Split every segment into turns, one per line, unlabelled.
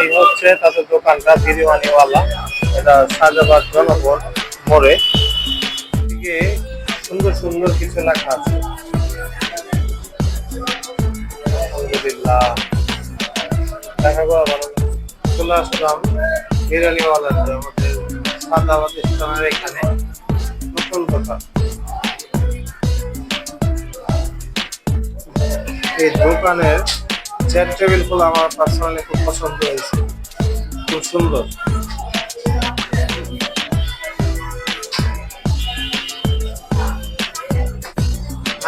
এই হচ্ছে তাদের দোকানটা, বিরিয়ানিওয়ালা। এটা সাজাবাদ জনগণ মোড়ে এদিকে সুন্দর সুন্দর কিছু লেখা আছে। আলহামদুলিল্লাহ। দেখা করা ভালো চলে আসলাম বিরিয়ানিওয়ালার আমাদের সাদাবাদ স্থানের এখানে। নতুন দোকান। এই দোকানের চেয়ার টেবিলগুলো আমার পার্সোনালি খুব পছন্দ হয়েছে। খুব সুন্দর।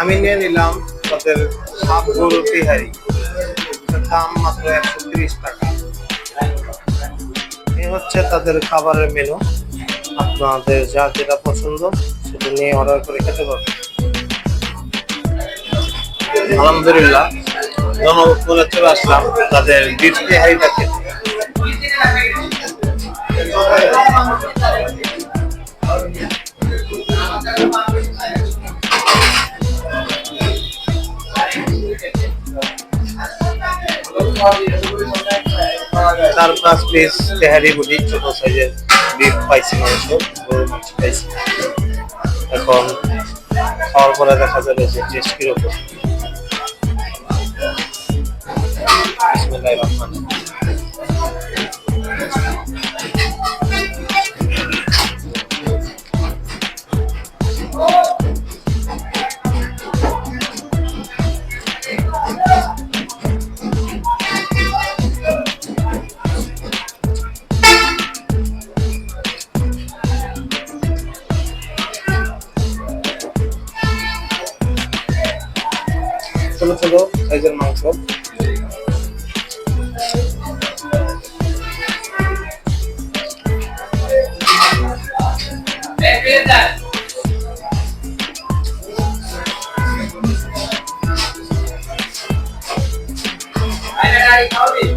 আমি নিয়ে নিলাম তাদের হাফ তিহারি। দাম মাত্র একশো তিরিশ টাকা। এই হচ্ছে তাদের খাবারের মেনু আপনাদের যা যেটা পছন্দ সেটা নিয়ে অর্ডার করে খেতে পারবেন। আলহামদুলিল্লাহ। জনগণে চলে আসলাম, তাদের বিট তিহারিটা খেতে চার পাঁচ পিস তেহারি বুটি ছোট সাইজের বিফ পাইছি মাংস মাংস পাইছি। এখন খাওয়ার পরে দেখা যাবে যে টেস্ট কীরকম। বিসমিল্লাহির রহমানির রহিম। ছোট ছোট সাইজের মাংস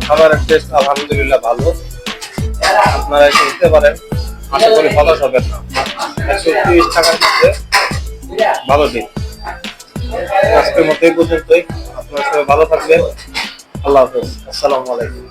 খাবারের টেস্ট আলহামদুলিল্লাহ ভালো। আপনারা এসে দিতে পারেন। আশা করি হতাশ হবেন না। একশো তিরিশ টাকার মধ্যে ভালো দিন আজকের মতো এই পর্যন্তই। আপনারা সবাই ভালো থাকবেন। আল্লাহ হাফেজ। আসসালামু আলাইকুম।